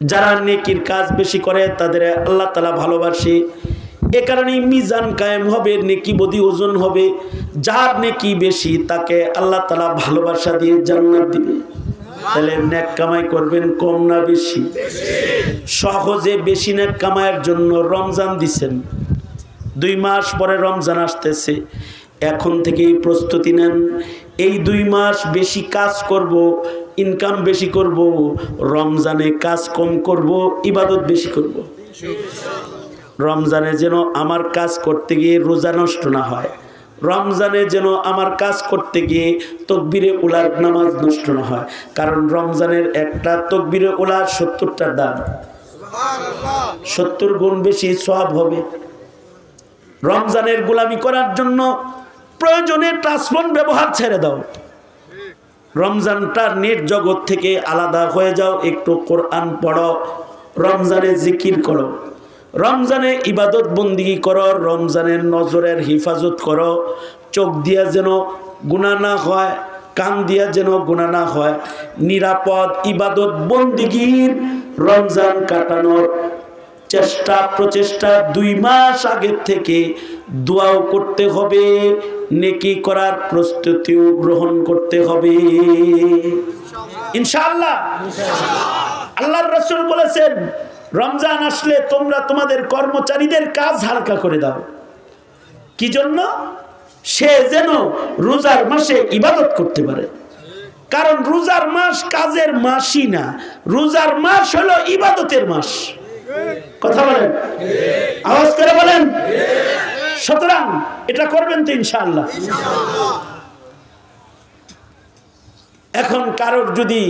যারা নেকির কাজ বেশি করে, তাদের আল্লাহ তালা ভালোবাসে। এ কারণে মিজান কায়েম হবে, নেকি বদি ওজন হবে। যার নেকি বেশি, তাকে আল্লাহ তালা ভালোবাসা দিয়ে জান্নাত দিবে। তাহলে নেক কামাই করবেন কম না বেশি। সহজে বেশি নেক কামাইয়ের জন্য রমজান দিছেন। দুই মাস পরে রমজান আসতেছে। এখন থেকেই প্রস্তুতি নেন। এই দুই মাস বেশি কাজ করব ইনকাম বেশি করব, রমজানে কাজ কম করব, ইবাদত বেশি করব। রমজানে যেন আমার কাজ করতে গিয়ে রোজা নষ্ট না হয়, রমজানে যেন আমার কাজ করতে গিয়ে তকবিরে উলার নামাজ নষ্ট না হয়, কারণ রমজানের একটা তকবিরে উলার সত্তরটার দাম। সত্তর গুণ বেশি সব হবে। রমজানের গোলামি করার জন্য প্রয়োজনে ট্রান্সফোন ব্যবহার ছেড়ে দাও। রমজানটা নেট জগৎ থেকে আলাদা হয়ে যাও, একটু কোরআন পড়ো, রমজানে জিকির করো। রমজানে ইবাদত বন্দিগি করো রমজানের নজরের হিফাজত করো। চোখ দিয়া যেন গুণা না হয়, কান দিয়া যেন গুণা না হয়। নিরাপদ ইবাদত বন্দিগির রমজান কাটানোর চেষ্টা, প্রচেষ্টা দুই মাস আগের থেকে দোয়াও করতে হবে, নেকি করার প্রস্তুতিও গ্রহণ করতে হবে। ইনশাআল্লাহ। আল্লাহর রসুল বলেছেন, রমজান আসলে তোমরা তোমাদের কর্মচারীদের কাজ হালকা করে দাও। কি জন্য? সে যেন রোজার মাসে ইবাদত করতে পারে। কারণ রোজার মাস কাজের মাসই না, রোজার মাস হলো ইবাদতের মাস। কথা বলেন। আওয়াজ করে বলেন। সুতরাং এটা করবেন তো ইনশাআল্লাহ। এখন কারোর যদি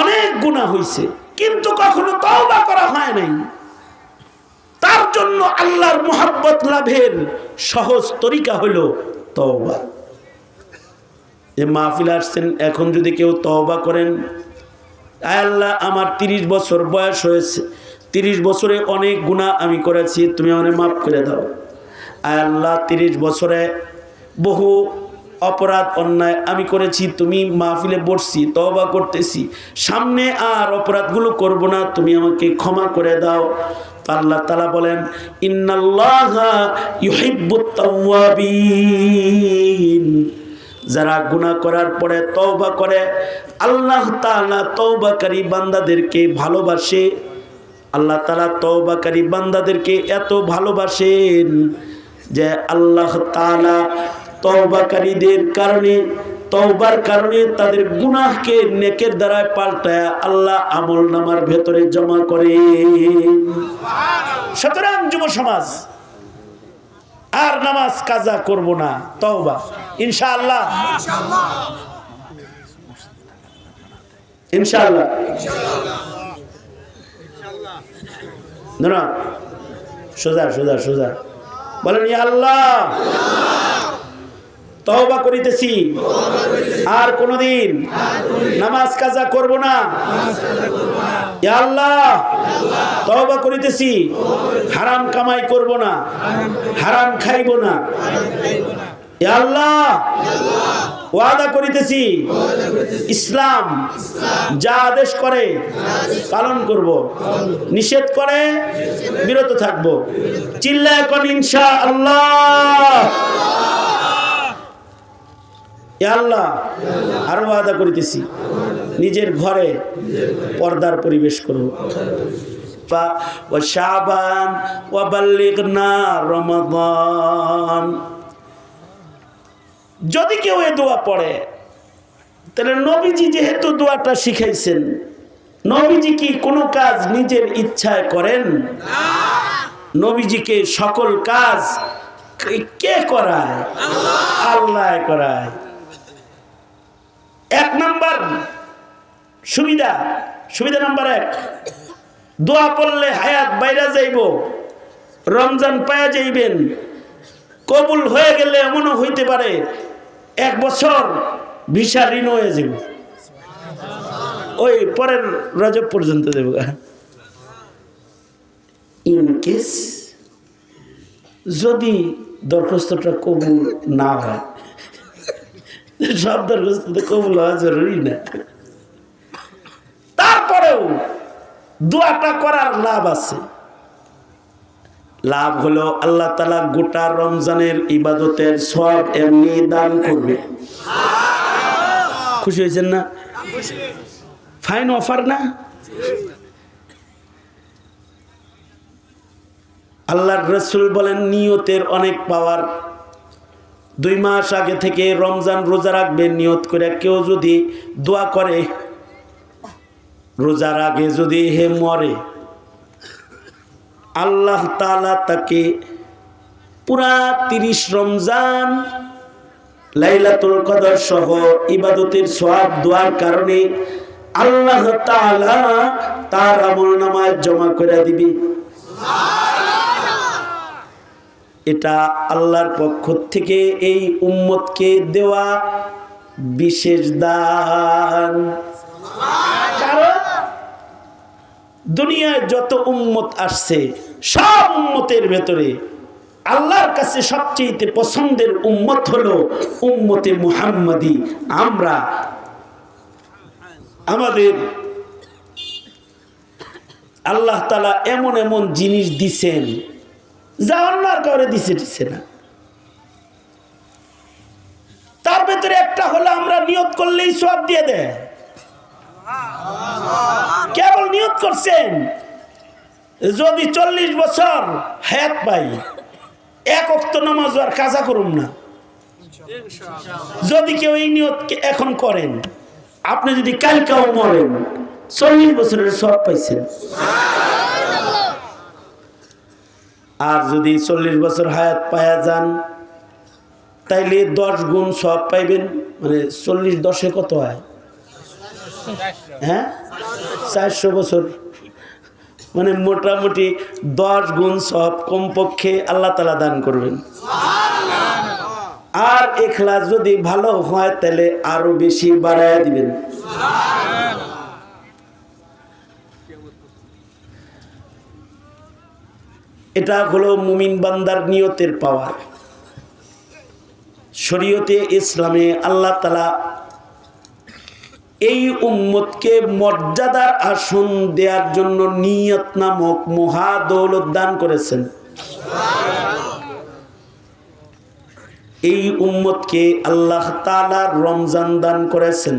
অনেক গুণা হয়েছে কিন্তু কখনো তওবা করা হয় নাই, তার জন্য আল্লাহর মোহাব্বত লাভের সহজ তরিকা হলো তওবা। যে মাহফিল আসছেন, এখন যদি কেউ তওবা করেন আল্লাহ আমার তিরিশ বছর বয়স হয়েছে। তিরিশ বছরে অনেক গুণা আমি করেছি, তুমি আমাকে মাফ করে দাও। আয় আল্লাহ তিরিশ বছরে বহু অপরাধ, অন্যায় আমি করেছি, তুমি মাহফিলে বসছি তবা করতেছি। সামনে আর অপরাধগুলো করব না, তুমি আমাকে ক্ষমা করে দাও। আল্লাহ তালা বলেন, ইন্নাল্লাহা ইউহিব্বুত যারা গুণা করার পরে তওবা করে, আল্লাহ তাআলা তওবাকারী বান্দাদেরকে ভালোবাসে। আল্লাহ তাআলা তওবাকারী বান্দাদেরকে এত ভালোবাসেন যে আল্লাহ তাআলা তওবাকারীদের কারণে, তওবার কারণে তাদের গুনাহকে নেকের দ্বারায় পাল্টায় আল্লাহ আমল নামার ভেতরে জমা করে সুতরাং যুব সমাজ আর নামাজ কাজা করব না। তওবা। ইনশাআল্লাহ। ইনশাআল্লাহ। সোজা সোজা সোজা। বলেন আল্লাহ। তওবা করিতেছি। আর কোনদিন নামাজ কাজা করব না। আল্লাহ, তওবা করিতেছি। হারাম কামাই করব না। হারাম খাইব না। আল্লাহ, ওয়াদা করিতেছি। ইসলাম যা আদেশ করে পালন করব। নিষেধ করে বিরত থাকব। চিল্লা এখন ইনশা আল্লাহ আল্লাহ আরও আদা করিতেছি। নিজের ঘরে পর্দার পরিবেশ করব শাবান ও বাল্লিগনা রমাদান। যদি কেউ এ দোয়া পড়ে, তাহলে নবীজি যেহেতু দোয়াটা শিখাইছেন, নবীজি কি কোনো কাজ নিজের ইচ্ছায় করেন? নবীজিকে সকল কাজ কে করায়? আল্লাহ করায়। এক নাম্বার সুবিধা সুবিধা নাম্বার এক, দোয়া পড়লে হায়াত বাইরা যাইব, রমজান পায়া যাইবেন, কবুল হয়ে গেলে এমনও হইতে পারে, এক বছর ভিসা ঋণ হয়ে যাব ওই পরের রজব পর্যন্ত দেব। ইন কেস, যদি দরখাস্তটা কবুল না হয় সব দরখাস্ত কবুল হওয়া জরুরি না। তারপর দোয়াটা করার লাভ আছে। লাভ হলো আল্লাহ তালা গোটা রমজানের ইবাদতের সব এমনি দান করবে। খুশি হয়েছেন না? ফাইন অফার না? আল্লাহর রসুল বলেন, নিয়তের অনেক পাওয়ার দুই মাস আগে থেকে রমজান রোজা রাখবে নিয়ত করে কেউ যদি দোয়া করে, রোজার আগে যদি হে মরে, আল্লাহ তালা তাকে পুরা তিরিশ রমজান লাইলাতুল কদর সহ ইবাদতের সওয়াব দোয়ার কারণে আল্লাহ তাআলা তার আমল নামায় জমা করে দিবে। এটা আল্লাহর পক্ষ থেকে এই উম্মতকে দেওয়া বিশেষ দান। কারণ দুনিয়ায় যত উম্মত আসছে, সব উম্মতের ভেতরে আল্লাহর কাছে সবচেয়ে পছন্দের উম্মত হলো উম্মতে মুহাম্মাদি। আমরা আমাদের আল্লাহ তালা এমন এমন জিনিস দিছেন অন্য কাউরে দিছে দিছে না। তার ভেতরে একটা হলো আমরা নিয়ত করলেই সব দিয়ে দেয়। কেবল নিয়ত করছেন? যদি চল্লিশ বছর হায়াত পাই, এক অক্ত নামাজ আর কাজা করুন না। যদি কেউ এই নিয়ত এখন করেন, আপনি যদি কালকাও মরেন, চল্লিশ বছরের সব পাইছেন। আর যদি চল্লিশ বছর হায়াত পায়া যান, তাইলে দশ গুণ সব পাইবেন। মানে চল্লিশ দশে কত হয়? হ্যাঁ? চারশো বছর। মানে মোটামুটি দশ গুণ সব কমপক্ষে আল্লাহ তালা দান করবেন। আর এখলাস যদি ভালো হয় তাহলে আরও বেশি বাড়ায় দিবেন। এটা হলো মুমিন বান্দার নিয়তের পাওয়ার। শরীয়তে ইসলামে আল্লাহ তালা এই উম্মতকে মর্যাদার আসন দেওয়ার জন্য নিয়ত নামক মহা দৌলত দান করেছেন। এই উম্মতকে আল্লাহ তালা রমজান দান করেছেন।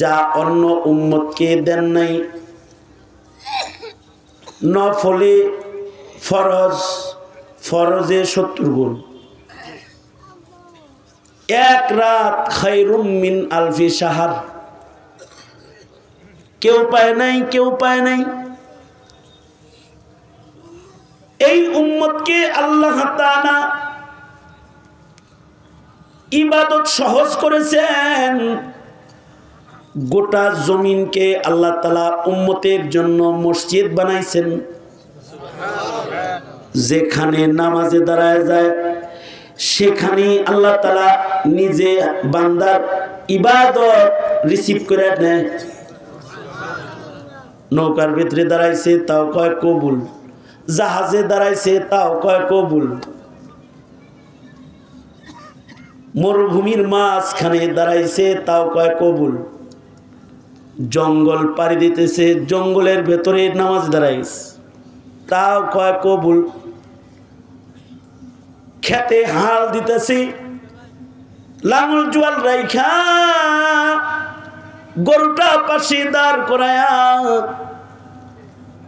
যা অন্য উম্মতকে দেন নাই। নফলে ফরজ, ফরজে সত্তর গুণ। এক রাত খাইরুম মিন আলফি সাহার কেউ পায় নাই, কেউ পায় নাই। এই উম্মতকে আল্লাহ ইবাদত সহজ করেছেন। গোটা জমিনকে আল্লাহ তালা উম্মতের জন্য মসজিদ বানাইছেন। যেখানে নামাজে দাঁড়ায় যায় সেখানে আল্লাহ তালা নিজে বান্দার ইবাদত রিসিভ করে নেয়। নৌকার ভিতরে দাঁড়াইছে, তাও কয় কবুল। জাহাজে দাঁড়াইছে, তাও কয় কবুল। মরুভূমির মাঝখানে দাঁড়াইছে, তাও কয় কবুল। জঙ্গল পাড়ি দিতেছে, জঙ্গলের ভেতরে নামাজ দাঁড়াইছে, তাও কয় কবুল। খেতে হাল দিতেছি। লাঙল জুয়াল রাইখা গরুটা পাশে দাঁড় করায়া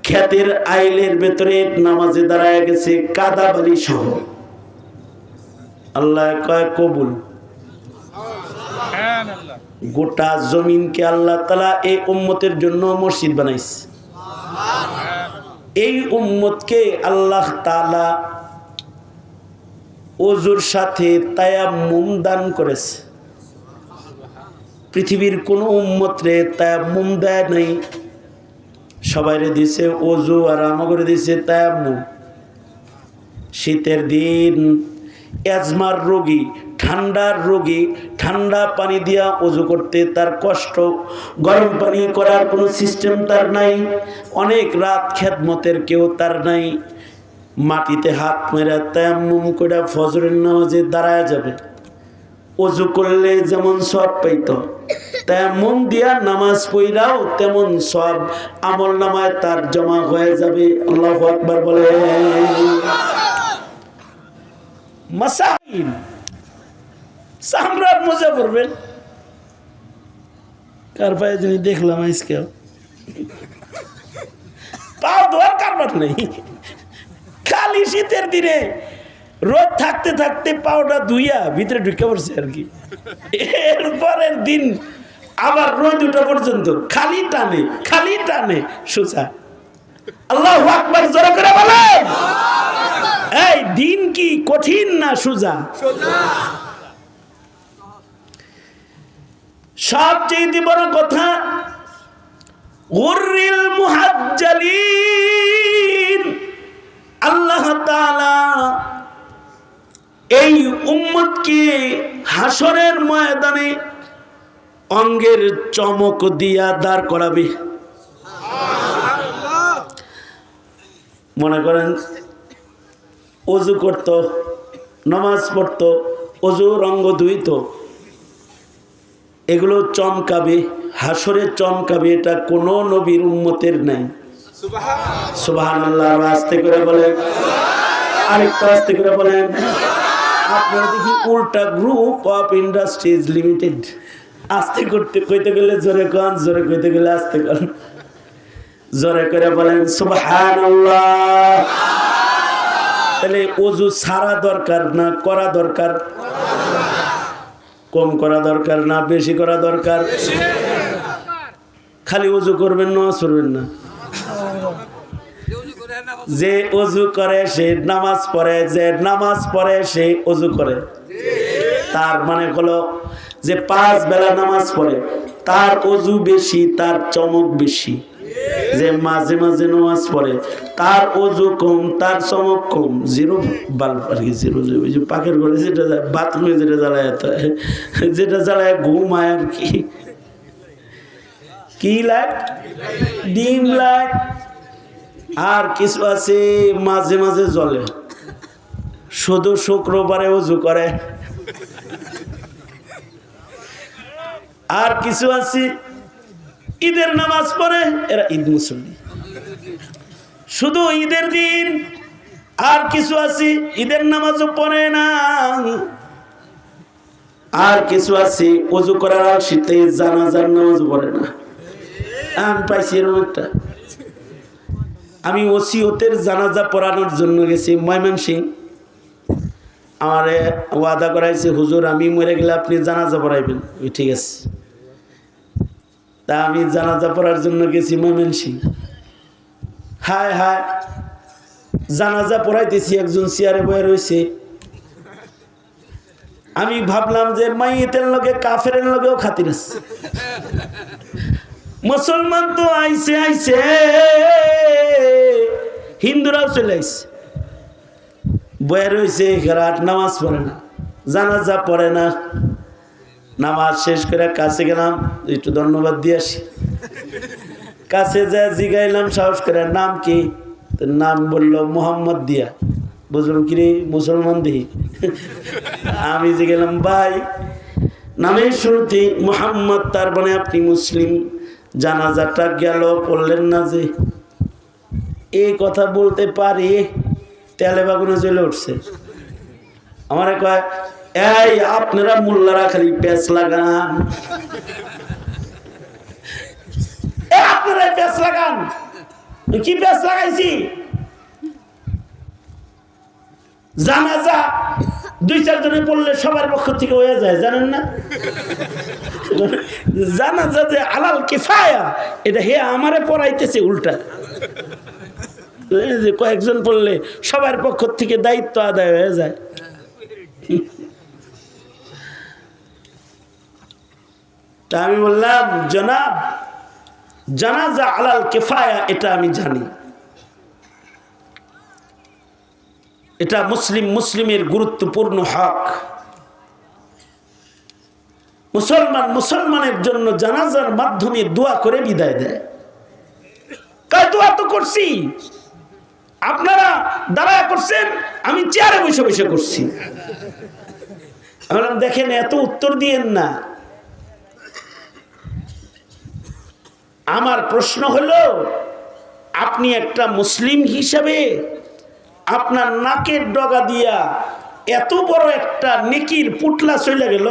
ক্ষেতের আইলের ভেতরে নামাজে দাঁড়ায় গেছে কাদা বালি সহ। আল্লাহ কয় কবুল। গোটা জমিনকে আল্লাহ তালা এই উম্মতের জন্য মসজিদ বানাইছে। এই উম্মতকে আল্লাহ তালা অজুর সাথে তায়াম্মুম দান করেছে। পৃথিবীর কোনো উম্মতরে তায়াম্মুম দেয় নাই। সবাইরে দিছে অজু আর আমাকে দিছে তায়াম্মুম। শীতের দিন অ্যাজমার রোগী, ঠান্ডার রোগী, ঠান্ডা পানি দিয়া অজু করতে তার কষ্ট, গরম পানি করার কোনো সিস্টেম তার নাই। অনেক রাত খেদমতের কেউ তার নাই। মাটিতে হাত মেরে তেমন করে ফজরের নামাজে দাঁড়ায় যাবে। অজু করলে যেমন সব পাইত তেমন দিয়া নামাজ পড়াও তেমন সব আমল নামায় তার জমা হয়ে যাবে। আল্লাহ আকবার বলে সামরার মজা পড়বেন কার পায়ে যিনি দেখলাম আজকেও। পাও ধোয়ার কারবার নেই। খালি শীতের দিনে। রোদ থাকতে থাকতে পাওটা ধুইয়া ভিতরে ঢুকে পড়ছে আর কি। এরপরের দিন আবার রোদ উঠা পর্যন্ত, খালি টানে খালি টানে সোজা। আল্লাহ আকবার, জোরে করে এই দিন কি কঠিন না সোজা? সবচেয়ে বড় কথা মুহাজ্জালিন। আল্লাহ এই উম্মতকে হাসরের ময়দানে অঙ্গের চমক দিয়া দাঁড় করাবে। মনে করেন, অজু করত, নামাজ পড়ত, অজুর অঙ্গ ধুইত, এগুলো চমকাবে হাসরে চমকাবে, এটা কোনো নবীর উম্মতের নাই। সুবাহান আল্লাহ আস্তে করে বলেন। আরেকটা আস্তে করে বলেন। আপনারা দেখি উল্টা গ্রুপ অফ ইন্ডাস্ট্রিজ লিমিটেড আস্তে করতে কইতে গেলে জোরে কন জোরে কইতে গেলে আস্তে কন। জোরে করে বলেন সুবাহান তাহলে অজু সারা দরকার না করা দরকার? কম করা দরকার না বেশি করা দরকার? খালি অজু করবেন না করবেন না। যে অজু করে, সে নামাজ পড়ে, যে নামাজ পড়ে, সে অজু করে। তার মানে হলো যে পাঁচ বেলা নামাজ পড়ে, তার অজু বেশি, তার চমক বেশি। যে মাঝে মাঝে নামাজ পড়ে, তার অজু কম, তার চমক কম। জিরো বাল্ব আর কি জিরো ওই যে পাখের ঘরে যেটা বাথরুমে যেটা জ্বালায় যেটা জ্বালায় ঘুমায় আর কি। কি লাইট? Dim light? আর কিছু আছে, মাঝে মাঝে জ্বলে। শুধু শুক্রবারে উজু করে। আর কিছু আছে, ঈদের নামাজ পড়ে, এরা ঈদ মুসল্লি। শুধু ঈদের দিন, আর কিছু আছে, ঈদের নামাজও পড়ে না। আর কিছু আছে অজু করার শীতে জানাজার নামাজ পড়ে না। আমি পাইছি এরকম একটা। আমি ওসিয়তের জানাজা পড়ানোর জন্য গেছি ময়মন সিং আমারে ওয়াদা করাইছে, হুজুর, আমি মরে গেলে আপনি জানাজা পড়াইবেন। ঠিক আছে। তা আমি জানাজা পড়ার জন্য গেছি ময়মন সিং হায় হায়, জানাজা পড়াইতেছি, একজন চেয়ারে বয়ে রয়েছে। আমি ভাবলাম যে মাইয়েতের লগে কাফের লগেও খাতির আছে। মুসলমান তো আইছে আইছে। হিন্দুরাও চলে আইছে। বয়ে রয়েছে রাত নামাজ পড়ে না। জানাজা পড়ে না। নামাজ শেষ করে কাছে গেলাম, একটু ধন্যবাদ দিয়ে আসি। কাছে যা জিগাইলাম, সাহস করে, নাম কি? নাম বলল, মোহাম্মদ দিয়া। বুঝলাম কি মুসলমান দিহি? আমি যে গেলাম, ভাই, নামের শুরুতে মোহাম্মদ, তার মানে আপনি মুসলিম। জানাজাটা গেল বললেন না যে। এই কথা বলতে পারি? তেলে বাগুনে চলে উঠছে। আমার কয়, এই, আপনারা মোল্লারা খালি পেঁচ লাগান। আপনারা পেঁচ লাগান। কি পেঁচ লাগাইছি? জানাজা দুই চারজনে পড়লে সবার পক্ষ থেকে হয়ে যায়, জানেন না? জানাজা যে আলাল কিফায়া, এটা হে আমারে পড়াইতেছে উল্টা। যে কয়েকজন পড়লে সবার পক্ষ থেকে দায়িত্ব আদায় হয়ে যায়। তা আমি বললাম, জনাব, জানাজা আলাল কেফায়া, এটা আমি জানি। এটা মুসলিম মুসলিমের গুরুত্বপূর্ণ হক। মুসলমান মুসলমানের জন্য জানাজার মাধ্যমে দোয়া করে বিদায় দেয়। তাই দোয়া তো করছি। আপনারা দাঁড়ায় করছেন, আমি চেয়ারে বসে বসে করছি। আমি বললাম, দেখেন, এত উত্তর দিয়েন না। আমার প্রশ্ন হলো, আপনি একটা মুসলিম হিসাবে আপনার নাকের ডগা দিয়া এত বড় একটা নেকির পুটলা চলে গেল,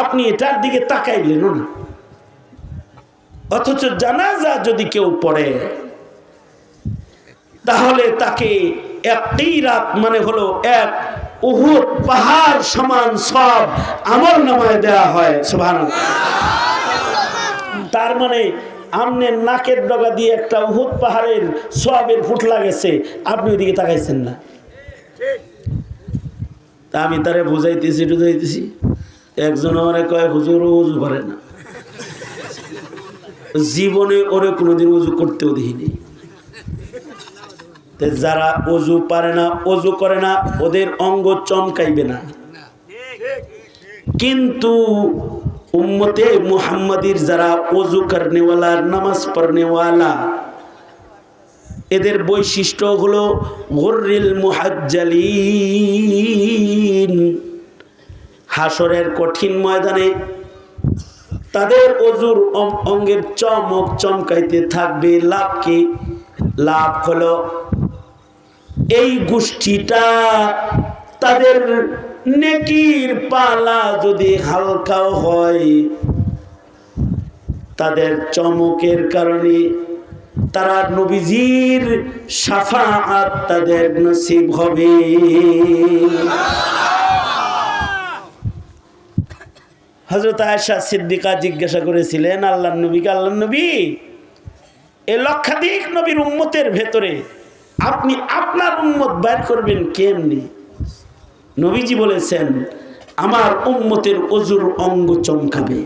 আপনি এটার দিকে তাকাইলেন অথচ জানাজা যদি কেউ পড়ে তাহলে তাকে একটি রাত মানে হলো এক উহুদ পাহাড় সমান সব আমল নামায় দেওয়া হয় সুভান তার মানে আমনের নাকের ডগা দিয়ে একটা উহুদ পাহাড়ের সবের ফুটলা গেছে আপনি ওইদিকে তাকাইছেন না। তা আমি তারে বুঝাইতেছি বুঝাইতেছি, একজন আমারে কয়, হুজুর, উজু করে না। জীবনে ওরে কোনোদিন উজু করতেও দেখিনি। যারা অজু পারে না, অজু করে না, ওদের অঙ্গ চমকাইবে না। কিন্তু উম্মতে মুহাম্মাদির যারা অজু করনেওয়ালা, নামাজ পড়নেওয়ালা, এদের বৈশিষ্ট্য হলো গর্রিল মুহাজ্জালিন। হাসরের কঠিন ময়দানে তাদের অজুর অঙ্গের চমক চমকাইতে থাকবে। লাভ কি? লাভ হলো এই গোষ্ঠীটা তাদের নেকির পালা যদি হালকাও হয়, তাদের চমকের কারণে তারা নবীজির সাফাআত তাদের নসিব হবে। হজরত আয়সা সিদ্দিকা জিজ্ঞাসা করেছিলেন আল্লাহ নবীকে আল্লাহ নবী? এ লক্ষাধিক নবীর উম্মতের ভেতরে আপনি আপনার উম্মত বের করবেন কেমনি? নবীজি বলেছেন, আমার উম্মতের অজুর অঙ্গ চমকাবে।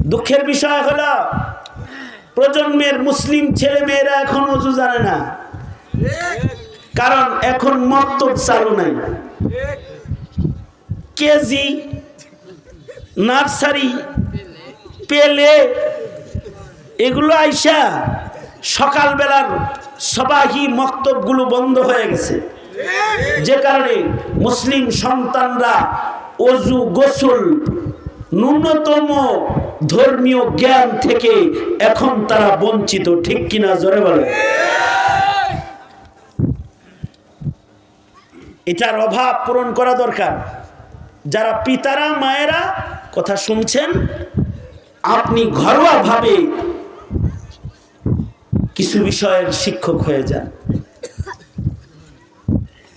দুঃখের বিষয় হলো, প্রজন্মের মুসলিম ছেলে মেয়েরা এখন অজু জানে না। কারণ এখন মক্তব চালু নাই। কেজি, নার্সারি, পেলে এগুলো আইসা সকালবেলার সবাহি মক্তবগুলো বন্ধ হয়ে গেছে। যে কারণে মুসলিম সন্তানরা অজু, গোসল, ন্যূনতম ধর্মীয় জ্ঞান থেকে এখন তারা বঞ্চিত, ঠিক কিনা জোরে বলে এটার অভাব পূরণ করা দরকার। যারা পিতারা, মায়েরা, কথা শুনছেন, আপনি ঘরোয়াভাবে কিছু বিষয়ের শিক্ষক হয়ে যান।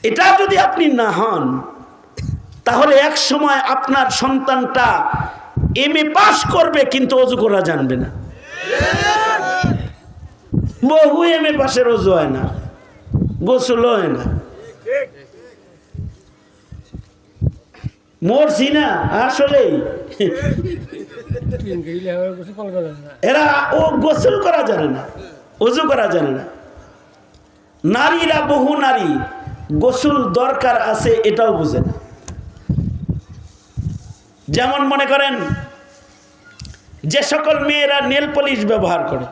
এটা যদি আপনি না হন তাহলে এক সময় আপনার সন্তানটা এম এ পাশ করবে কিন্তু অজু করা জানবে না। বহু এম এ পাশের অজু হয় না গোসল হয় না। মরছি না আসলেই। এরা ও গোসল করা জানে না। অজু করা জানে না। নারীরা বহু নারী, গোসল দরকার আছে এটাও বুঝে না। যেমন মনে করেন, যে সকল মেয়েরা নেল পলিশ ব্যবহার করে।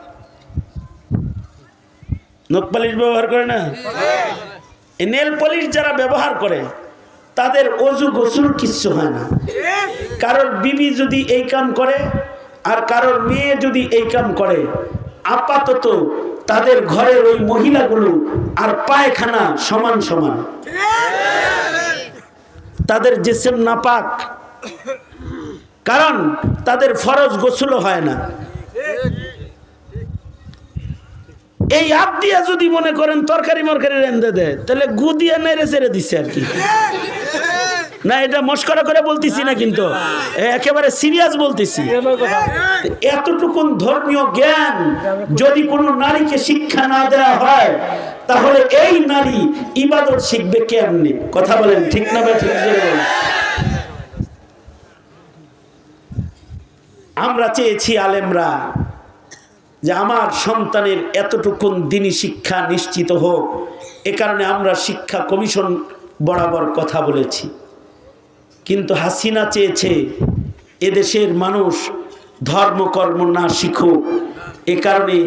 নখ পালিশ ব্যবহার করে না? এই নেল পলিশ যারা ব্যবহার করে, তাদের অজু গোসল কিচ্ছু হয় না। কারোর বিবি যদি এই কাম করে, আর কারোর মেয়ে যদি এই কাম করে আপাতত তাদের ঘরের ওই মহিলাগুলো আর পায়খানা সমান সমান। তাদের জেসেম নাপাক। কারণ তাদের ফরজ গোসলও হয় না। এই আপ দিয়া যদি মনে করেন তরকারি মরকারি রেন্দে দেয়, তাহলে গু দিয়া নেড়ে চেড়ে দিচ্ছে আর কি। না এটা মস্করা করে বলতেছি না কিন্তু। একেবারে সিরিয়াস বলতেছি। এতটুকুন ধর্মীয় জ্ঞান যদি কোনো নারীকে শিক্ষা না দেওয়া হয় তাহলে এই নারী ইবাদত শিখবে কেমনি? কথা বলেন ঠিক না বা ঠিক আমরা চেয়েছি আলেমরা যে আমার সন্তানের এতটুকুন দিনই শিক্ষা নিশ্চিত হোক। এ কারণে আমরা শিক্ষা কমিশন বরাবর কথা বলেছি। কিন্তু হাসিনা চেয়েছে, এদেশের মানুষ ধর্মকর্ম না শিখুক। এ কারণে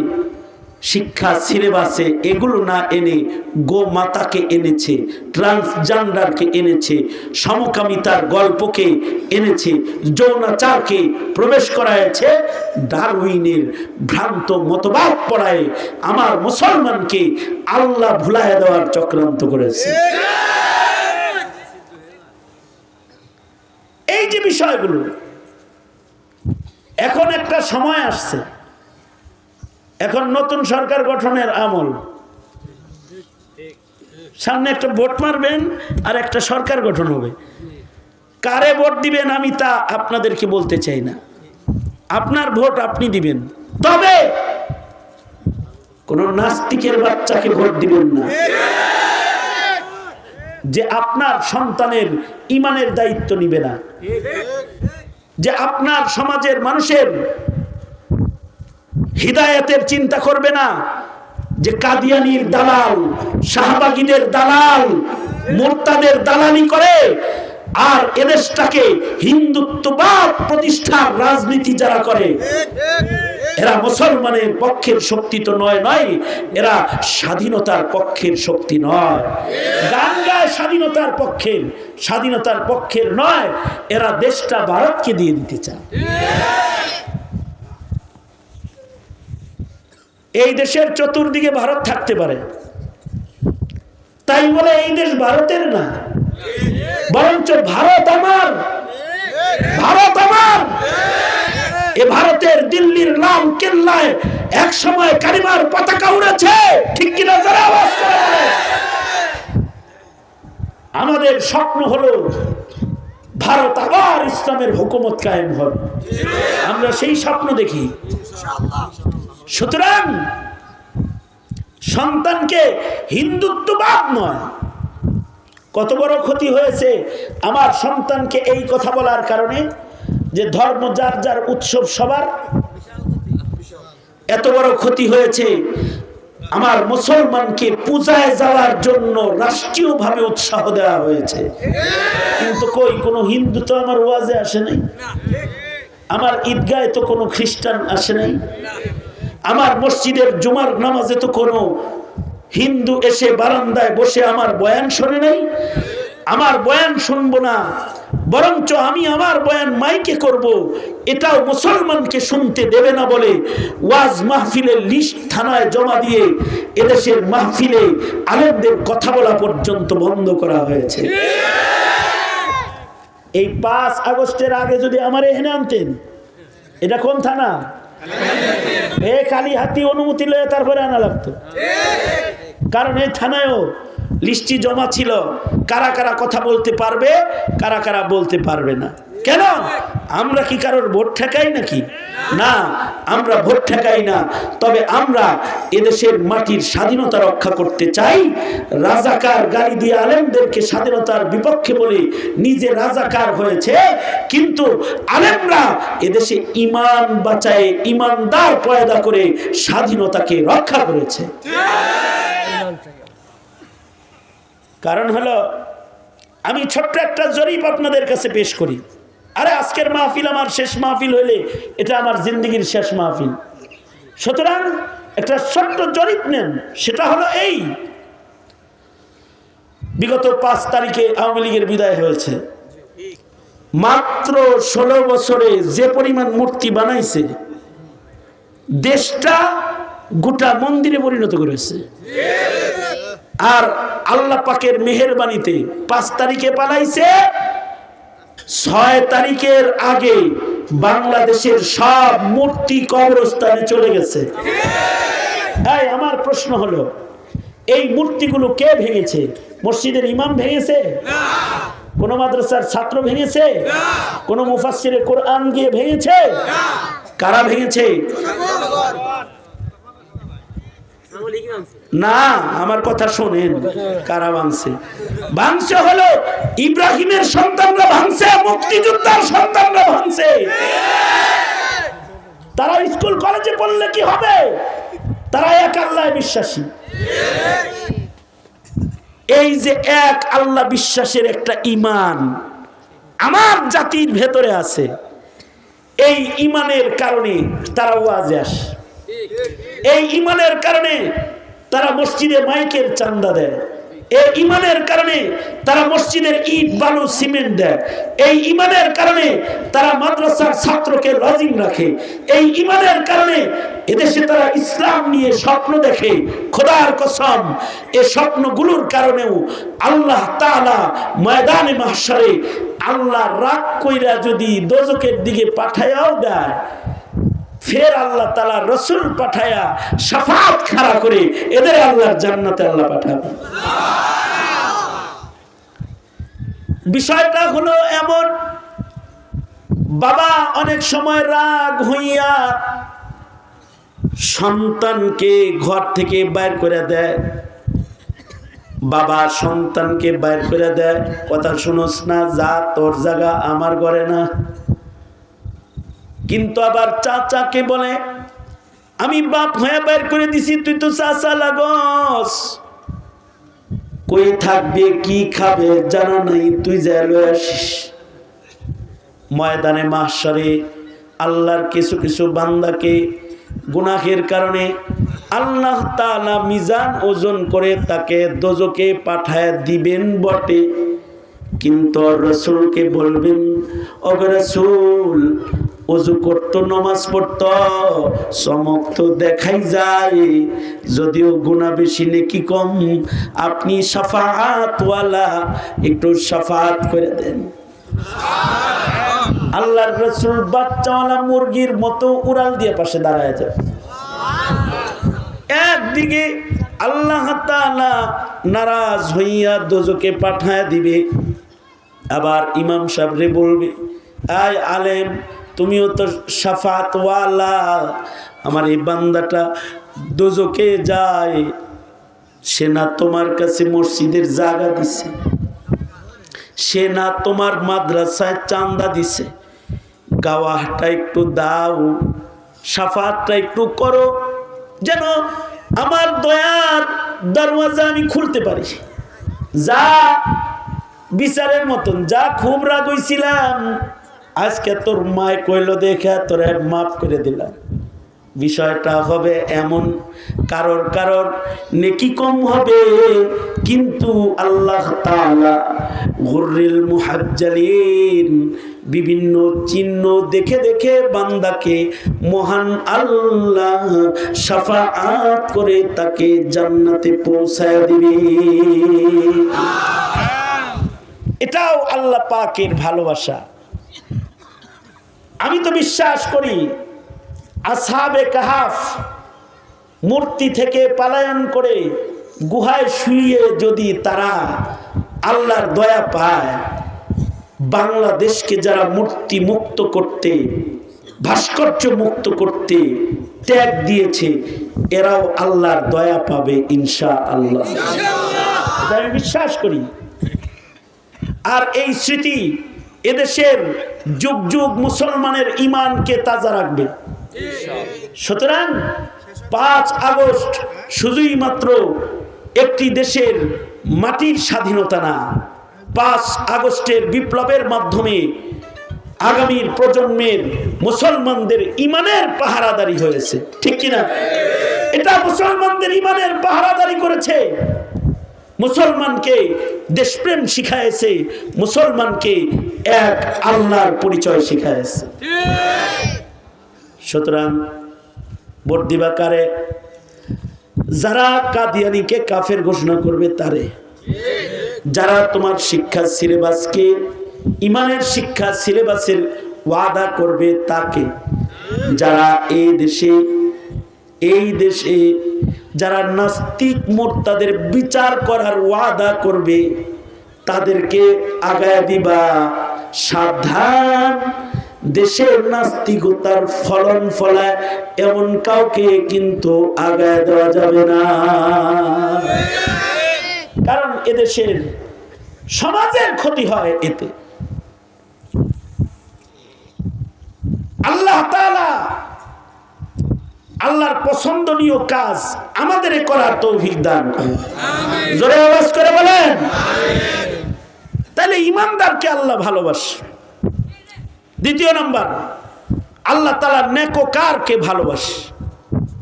শিক্ষা, সিলেবাসে এগুলো না এনে গো মাতাকে এনেছে, ট্রান্সজেন্ডারকে এনেছে, সমকামিতার গল্পকে এনেছে, যৌনাচারকে প্রবেশ করাইছে ডারউইনের ভ্রান্ত মতবাদ পড়ায় আমার মুসলমানকে আল্লাহ ভুলায় দেওয়ার চক্রান্ত করেছে। এই যে বিষয়গুলো, এখন একটা সময় আসছে। এখন নতুন সরকার গঠনের আমল। সামনে একটা ভোট মারবেন আর একটা সরকার গঠন হবে। কারে ভোট দিবেন আমি তা আপনাদেরকে বলতে চাই না। আপনার ভোট আপনি দিবেন। তবে কোন নাস্তিকের বাচ্চাকে ভোট দিবেন না। যে আপনার সন্তানের ইমানের দায়িত্ব নিবে না। যে আপনার সমাজের মানুষের হৃদায়তের চিন্তা করবে না। যে কাদিয়ানির দালাল, শাহবাগীদের দালাল, মোর্তাদের দালালি করে আর এদেশটাকে হিন্দুত্ববাদ প্রতিষ্ঠার রাজনীতি যারা করে, এরা মুসলমানের পক্ষের শক্তি তো নয় নয়, এরা স্বাধীনতার পক্ষের শক্তি নয়। গান গায় স্বাধীনতার পক্ষের স্বাধীনতার পক্ষের নয়, এরা দেশটা ভারতকে দিয়ে দিতে চায়। এই দেশের চতুর্দিকে ভারত থাকতে পারে। তাই বলে এই দেশ ভারতের না। বরঞ্চ ভারত আমার। ভারত আমার। এ ভারতের দিল্লির লাল কেল্লায় এক সময় কারিমার পতাকা উড়েছে। ঠিক কিনা যারা আওয়াজ করে। আমাদের স্বপ্ন হলো ভারত আবার ইসলামের হুকুমত কায়েম হবে আমরা সেই স্বপ্ন দেখি। সুতরাং সন্তানকে হিন্দুত্ববাদ নয় কত বড় ক্ষতি হয়েছে? আমার সন্তানকে এই কথা বলার কারণে যে ধর্ম যার যার উৎসব সবার এত বড় ক্ষতি হয়েছে। আমার মুসলমানকে পূজায় যাওয়ার জন্য রাষ্ট্রীয়ভাবে উৎসাহ দেওয়া হয়েছে। কিন্তু কই, কোনো হিন্দু তো আমার ওয়াজে আসে নাই? আমার ঈদগায় তো কোনো খ্রিস্টান আসে নাই? আমার মসজিদের জুমার নামাজে তো কোনো হিন্দু এসে বারান্দায় বসে আমার বয়ান শোনে নাই, আমার বয়ান শুনব না, বরঞ্চ আমি আমার বয়ান মাইকে করব, এটাও মুসলমানকে শুনতে দেবে না বলে ওয়াজ মাহফিলের লিস্ট থানায় জমা দিয়ে এদেশের মাহফিলে আলেমদের কথা বলা পর্যন্ত বন্ধ করা হয়েছে। এই পাঁচ আগস্টের আগে যদি আমার এখানে আনতেন, এটা কোন থানা? এ কালী হাতি অনুমতি লয়ে তারপরে আনা লাগতো। কারণ এই থানায়ও লিস্টি জমা ছিল, কারা কারা কথা বলতে পারবে, কারা কারা বলতে পারবে না। কেন? আমরা কি কারোর ভোট ঠেকাই নাকি? না, আমরা ভোট ঠেকাই না। তবে আমরা এদেশের মাটির স্বাধীনতা রক্ষা করতে চাই। রাজাকার গালি দিয়ে আলেমদেরকে স্বাধীনতার বিপক্ষে বলে নিজে রাজাকার হয়েছে। কিন্তু আলেমরা এদেশে ইমান বাঁচায়, ইমানদার পয়দা করে স্বাধীনতাকে রক্ষা করেছে। কারণ হলো, আমি ছোট্ট একটা জরিপ আপনাদের কাছে পেশ করি। আরে, আজকের মাহফিল আমার শেষ মাহফিল হইলে এটা আমার জিন্দগির শেষ মাহফিল। সুতরাং একটা ছোট্ট জরিপ নেন, সেটা হলো এই। বিগত পাঁচ তারিখে আওয়ামী লীগের বিদায় হয়েছে। মাত্র ষোলো বছরে যে পরিমাণ মূর্তি বানাইছে, দেশটা গোটা মন্দিরে পরিণত করেছে। আর আল্লাহ পাকের মেহেরবানিতে পাঁচ তারিখে পালাইছে। ছয় তারিখের আগে বাংলাদেশের সব মূর্তি কবরস্থানে চলে গেছে। তাই আমার প্রশ্ন হলো, এই মূর্তিগুলো কে ভেঙেছে? মসজিদের ইমাম ভেঙেছে? কোন মাদ্রাসার ছাত্র ভেঙেছে? কোন মুফাসিরে কোরআন গিয়ে ভেঙেছে? কারা ভেঙেছে? না, আমার কথা শোনেন, কারা ভাঙছে ভাঙছে হলো ইব্রাহিমের সন্তানরা ভাঙছে মুক্তিযোদ্ধার সন্তানরা ভাঙছে তারা স্কুল, কলেজে পড়লে কি হবে? তারা এক আল্লাহ বিশ্বাসী। এই যে এক আল্লাহ বিশ্বাসের একটা ইমান আমার জাতির ভেতরে আছে, এই ইমানের কারণে তারা ওয়াজে আসে। এই ইমানের কারণে তারা মসজিদে মাইকের চান্দা দেয়। এই ইমানের কারণে তারা মসজিদের ইট, বালু, সিমেন্ট দেয়। এই ইমানের কারণে তারা মাদ্রাসার ছাত্রকে লজিং রাখে। এই ইমানের কারণে এদেশে তারা ইসলাম নিয়ে স্বপ্ন দেখে, খোদার কসম, এ স্বপ্নগুলোর কারণেও আল্লাহ তাআলা ময়দানে মাহশারে আল্লাহ রাগ কইরা যদি দোজকের দিকে পাঠায়াও দেয় ফের আল্লাহ তালা রসুল পাঠায়া সাফাত খাড়া করে এদের আল্লাহর জান্নাতে আল্লাহ পাঠাবে। বিষয়টা হলো এমন, বাবা অনেক সময় রাগ হইয়া সন্তানকে ঘর থেকে বাইর করে দেয়। বাবা সন্তানকে বাইর করে দেয়, কথা শুনোস না, যা তোর জায়গা, আমার ঘরে না। কিন্তু আবার চাচাকে বলে, আমি বাপ হয়ে বের করে দিছি, তুই তো চাচা লাগস। কই থাকবে, কি খাবে, জানা নাই, তুই যা লয়ে আসিস। ময়দানে মাহসারে আল্লাহর কিছু কিছু বান্দাকে গুনাহের কারণে আল্লাহ তাআলা মিজান ওজন করে তাকে দোজকে পাঠায় দিবেন বটে। কিন্তু রসুলকে বলবেন অগ রসুল অজু করতো, নমাজ পড়তো, চমক তো দেখাই যায়। যদিও গুণা বেশি, নেকি কম। আপনি সাফাতওয়ালা একটু সাফাত করে দেন। আল্লাহর রসুল বাচ্চাওয়ালা মুরগির মতো উড়াল দিয়ে পাশে দাঁড়ায় যাবে একদিকে আল্লাহ তাআলা নারাজ হইয়া দোজকে পাঠায় দিবে, আবার ইমাম সাহেবরে বলবে, আয় আলেম তুমিও তো সাফাতওয়ালা আমার এই বান্দাটা দোজকে যায়। সে না তোমার কাছে মসজিদের জায়গা দিছে। সে না তোমার মাদ্রাসায় চান্দা দিছে। গাওয়াটা একটু দাও, সাফাতটা একটু করো। যেন আমার দয়ার দরওয়াজা আমি খুলতে পারি। যা বিচারের মতন, যা খুব রাগ আজকে তোর মায় কইল দেখে তোরে মাফ করে দিলাম। বিষয়টা হবে এমন, কারোর কারোর নেকি কম হবে, কিন্তু আল্লাহ তাআলা গুররিল মুহাজ্জালিন বিভিন্ন চিহ্ন দেখে দেখে বান্দাকে মহান আল্লাহ সাফাআত করে তাকে জান্নাতে পৌঁছায় দিবে। এটাও আল্লাহ পাকের ভালোবাসা। আমি তো বিশ্বাস করি আসাবে কাহাফ মূর্তি থেকে পালায়ন করে গুহায় শুয়ে যদি তারা আল্লাহর দয়া পায় বাংলাদেশকে যারা মূর্তি মুক্ত করতে ভাস্কর্য মুক্ত করতে ত্যাগ দিয়েছে এরাও আল্লাহর দয়া পাবে ইনশা আল্লাহ আমি বিশ্বাস করি। আর এই স্মৃতি এদেশের যুগ যুগ মুসলমানের ইমানকে তাজা রাখবে। সুতরাং পাঁচ আগস্ট শুধুই মাত্র একটি দেশের মাটির স্বাধীনতা না, পাঁচ আগস্টের বিপ্লবের মাধ্যমে আগামীর প্রজন্মের মুসলমানদের ইমানের পাহারাদারি হয়েছে। ঠিক কিনা? এটা মুসলমানদের ইমানের পাহারাদারি করেছে। মুসলমানকে দেশপ্রেম শিখায়েছে মুসলমানকে এক আল্লাহর পরিচয় শিখায়েছে সুতরাং ভোট দিবাকারে যারা কাদিয়ানিকে কাফের ঘোষণা করবে তারে। যারা তোমার শিক্ষা সিলেবাসকে, ইমানের শিক্ষা সিলেবাসের ওয়াদা করবে তাকে। যারা এই দেশে এই দেশে যারা নাস্তিক মোর্তাদের বিচার করার ওয়াদা করবে, তাদেরকে আগায় দিবা। সাবধান, দেশের নাস্তিকতার ফলন ফলায় এমন কাউকে কিন্তু আগায় দেওয়া যাবে না। কারণ এদেশের সমাজের ক্ষতি হয় এতে। আল্লাহ তাআলা আল্লাহর পছন্দনীয় কাজ আমাদের করার তৌফিক দান জোরে আওয়াজ করে বলেন। তাহলে ইমানদারকে আল্লাহ ভালোবাসে। দ্বিতীয় নাম্বার আল্লাহ তালা নেকোকারকে ভালোবাসে।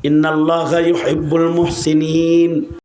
ইন্নাল্লাহা ইউহিব্বুল মুহসিনিন।